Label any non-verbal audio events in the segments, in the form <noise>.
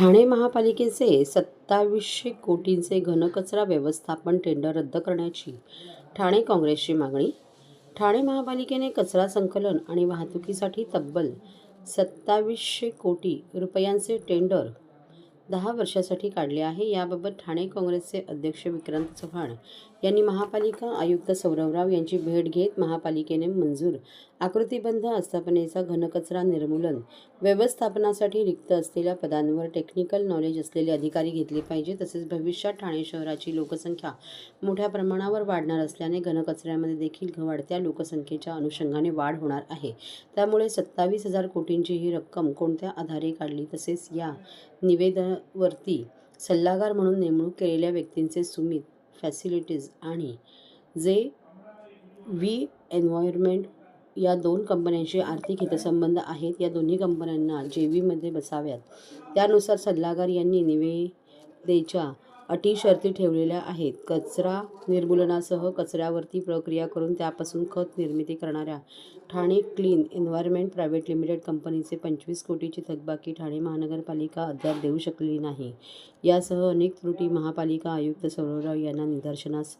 ठाणे महापालिकेचे सत्तावीसशे कोटींचे घनकचरा व्यवस्थापन टेंडर रद्द करण्याची ठाणे काँग्रेसची मागणी. ठाणे महापालिकेने कचरा संकलन आणि वाहतुकीसाठी तब्बल सत्तावीसशे कोटी रुपयांचे टेंडर दहा वर्षासाठी काढले आहे. याबाबत ठाणे काँग्रेसचे अध्यक्ष विक्रांत चव्हाण यांनी महापालिका आयुक्त सौरवराव यांची भेट घेत महापालिकेने मंजूर आकृतीबंध आस्थापनेचा घनकचरा निर्मूलन व्यवस्थापनासाठी रिक्त असलेल्या पदांवर टेक्निकल नॉलेज असलेले अधिकारी घेतले पाहिजे. तसेच भविष्यात ठाणे शहराची लोकसंख्या मोठ्या प्रमाणावर वाढणार असल्याने घनकचऱ्यामध्ये देखील वाढत्या लोकसंख्येच्या अनुषंगाने वाढ होणार आहे. त्यामुळे सत्तावीस हजार कोटींची ही रक्कम कोणत्या आधारे काढली तसेच या निवेदन वरती सल्लागार म्हणून नेमणूक केलेल्या व्यक्तींचे सुमित फॅसिलिटीज आणि जे व्ही एन्व्हायरमेंट या दोन कंपन्यांशी आर्थिक हितसंबंध आहेत या दोन्ही कंपन्यांना जे व्हीमध्ये बसाव्यात. त्यानुसार सल्लागार यांनी निवेदेच्या अटी शर्ती ठेवलेल्या आहेत. कचरा निर्मूलनासह कचऱ्यावरती प्रक्रिया करून त्यापासून खत निर्मिती करणाऱ्या Thane clean environment private limited कंपनीचे पंचवीस कोटीची थकबाकी ठाणे महानगरपालिका अद्याप देऊ शकलेली नाही. यासह अनेक त्रुटी महापालिका आयुक्त सौरवराव यांना निदर्शनास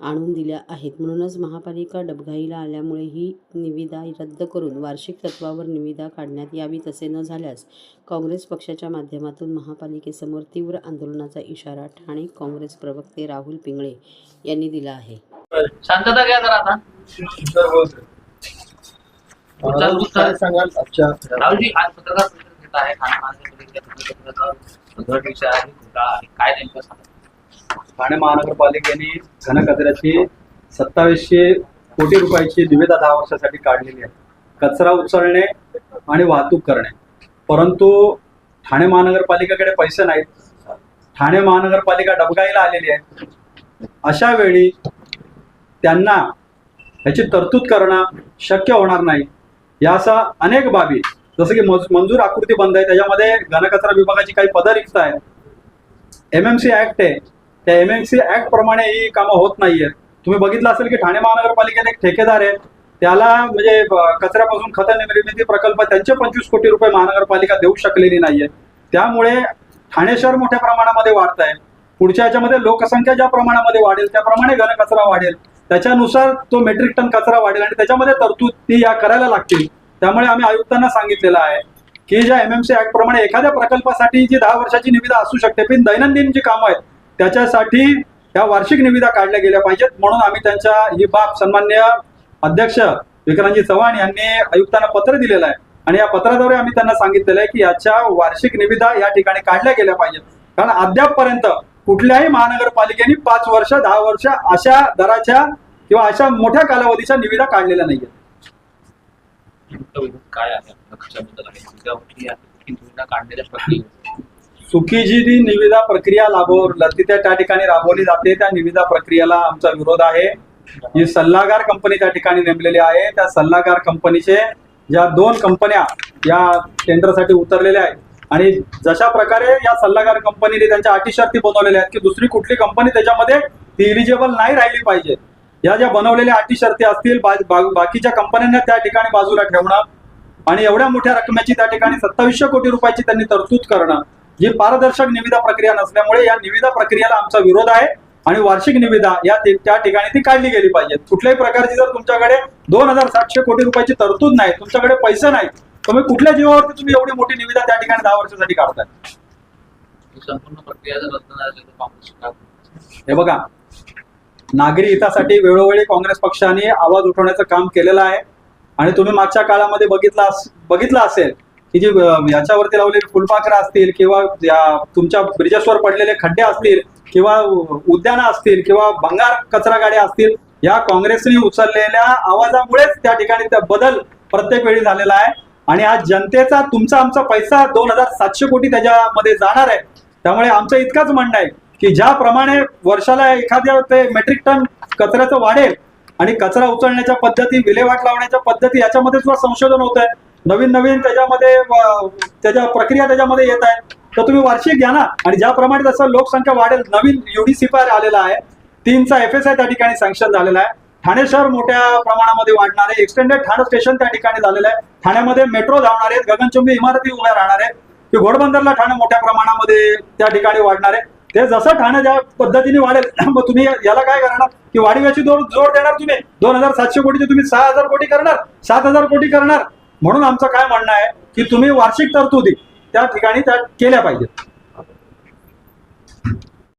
आणून दिल्या आहेत. म्हणूनच महापालिका डबघाईला आल्यामुळे ही निविदा रद्द करून वार्षिक तत्वावर निविदा काढण्यात यावी तसे न झाल्यास काँग्रेस पक्षाच्या माध्यमातून महापालिकेसमोर तीव्र आंदोलनाचा इशारा ठाणे काँग्रेस प्रवक्ते राहुल पिंगळे यांनी दिला आहे. शांतता घ्या जरा आता. राहुलजी आज पत्रकार परिषद घेत आहे. ठाणे महानगरपालिकेच्या काय नेमकं सांगा ठाणे महानगरपालिकेने घनकचऱ्याची सत्तावीसशे कोटी रुपयाची निविदा दहा वर्षासाठी काढलेली आहे. कचरा उचलणे आणि वाहतूक करणे. परंतु ठाणे महानगरपालिकेकडे पैसे नाहीत. ठाणे महानगरपालिका डबगाईला आलेली आहे. अशा वेळी त्यांना ह्याची तरतूद करणं शक्य होणार नाही. याचा अनेक बाबी जसं की मज मंजूर आकृती बंद आहे. त्याच्यामध्ये घनकचरा विभागाची काही पदं रिक्त आहे एम एम सी ऍक्ट आहे. त्या एम एम सी ऍक्ट प्रमाणे ही कामं होत नाहीयेत. तुम्ही बघितलं असेल की ठाणे महानगरपालिकेत एक ठेकेदार आहे त्याला म्हणजे कचऱ्यापासून खत निर्मिती प्रकल्प त्यांचे पंचवीस कोटी रुपये महानगरपालिका देऊ शकलेली नाहीये त्यामुळे ठाणे शहर मोठ्या प्रमाणामध्ये वाढत आहे. पुढच्या याच्यामध्ये लोकसंख्या ज्या प्रमाणामध्ये वाढेल त्याप्रमाणे घनकचरा वाढेल. त्याच्यानुसार तो मेट्रिक टन कचरा वाढेल आणि त्याच्यामध्ये तरतूद ती या करायला लागतील. त्यामुळे आम्ही आयुक्तांना सांगितलेलं आहे की ज्या एम एम सी ऍक्ट प्रमाणे एखाद्या प्रकल्पासाठी जी दहा वर्षाची निविदा असू शकते पण दैनंदिन जी कामं आहेत त्याच्यासाठी या वार्षिक निविदा काढल्या गेल्या पाहिजेत म्हणून आम्ही त्यांच्या ही बाब सन्मान्य अध्यक्ष विक्रांतजी चव्हाण यांनी आयुक्तांना पत्र दिलेलं आहे आणि या पत्राद्वारे आम्ही त्यांना सांगितलेलं आहे की याच्या वार्षिक निविदा या ठिकाणी काढल्या गेल्या पाहिजेत कारण अद्यापपर्यंत कुठल्याही महानगरपालिकेने पाच वर्ष दहा वर्ष अशा दराच्या किंवा अशा मोठ्या कालावधीच्या निविदा काढलेल्या नाहीयेत काय आहे काढण्याच्या सुखी जी निविदा प्रक्रिया राबवली. त्या त्या ठिकाणी राबवली जाते. त्या निविदा प्रक्रियेला आमचा विरोध आहे. ही सल्लागार कंपनी त्या ठिकाणी नेमलेली आहे. त्या सल्लागार कंपनीचे ज्या दोन कंपन्या या टेंडरसाठी उतरलेल्या आहेत. आणि जशा प्रकारे या सल्लागार कंपनीने त्यांच्या अटी शर्ती बनवलेल्या आहेत की दुसरी कुठली कंपनी त्याच्यामध्ये ती इलिजिबल नाही राहिली पाहिजे. या ज्या बनवलेल्या अटी शर्ती असतील बाकीच्या कंपन्यांना त्या ठिकाणी बाजूला ठेवणं आणि एवढ्या मोठ्या रकमेची त्या ठिकाणी सत्तावीसशे कोटी रुपयाची त्यांनी तरतूद करणं जी पारदर्शक निविदा प्रक्रिया नसल्यामुळे या निविदा प्रक्रियेला आमचा विरोध आहे आणि वार्षिक निविदा या त्या ठिकाणी ती काढली गेली पाहिजे. कुठल्याही प्रकारची जर तुमच्याकडे दोन हजार सातशे कोटी रुपयाची तरतूद नाही तुमच्याकडे पैसे नाही तुम्ही कुठल्या जीवावरती तुम्ही एवढी मोठी निविदा त्या ठिकाणी दहा वर्षासाठी काढताय? ही संपूर्ण प्रक्रिया जर रद्द? हे बघा नागरी हितासाठी वेळोवेळी काँग्रेस पक्षाने आवाज उठवण्याचं काम केलेलं आहे. आणि तुम्ही मागच्या काळामध्ये बघितलं बघितलं असेल की जे याच्यावरती लावलेले फुलपाखरं असतील किंवा तुमच्या ब्रिजेसवर पडलेले खड्डे असतील किंवा उद्यानं असतील किंवा भंगार कचरा गाड्या असतील या काँग्रेसने उचललेल्या आवाजामुळेच त्या ठिकाणी त्या बदल प्रत्येक वेळी झालेला आहे. आणि आज जनतेचा तुमचा आमचा पैसा दोन हजार सातशे कोटी त्याच्यामध्ये जाणार आहे. त्यामुळे आमचं इतकंच म्हणणं आहे की ज्याप्रमाणे वर्षाला एखाद्या ते मेट्रिक टन कचऱ्याचं वाढेल आणि कचरा उचलण्याच्या पद्धती विल्हेवाट लावण्याच्या पद्धती याच्यामध्ये सुद्धा संशोधन होत आहे नवीन नवीन त्याच्यामध्ये त्याच्या प्रक्रिया त्याच्यामध्ये येत आहेत तर तुम्ही वार्षिक घ्या ना. आणि ज्याप्रमाणे जसं लोकसंख्या वाढेल नवीन युडीसी पार आलेला आहे. तीनचा एफ एस आय त्या ठिकाणी सँक्शन झालेला आहे. ठाणे शहर मोठ्या प्रमाणामध्ये वाढणार आहे. एक्सटेंडेड ठाणे स्टेशन त्या ठिकाणी झालेलं आहे. ठाण्यामध्ये मेट्रो धावणार आहेत. गगनचुंबी इमारती उभ्या राहणार आहेत. की घोडबंदरला ठाणे मोठ्या प्रमाणामध्ये त्या ठिकाणी वाढणार आहे. ते जसं ठाणे ज्या पद्धतीने वाढेल <clears throat> मग तुम्ही याला काय करणार? की वाढीव्याची जोड जोड देणार तुम्ही. दोन हजार सातशे कोटीचे तुम्ही सहा हजार कोटी करणार. सात हजार कोटी करणार. म्हणून आमचं काय म्हणणं आहे की तुम्ही वार्षिक तरतुदी त्या ठिकाणी त्या केल्या पाहिजेत.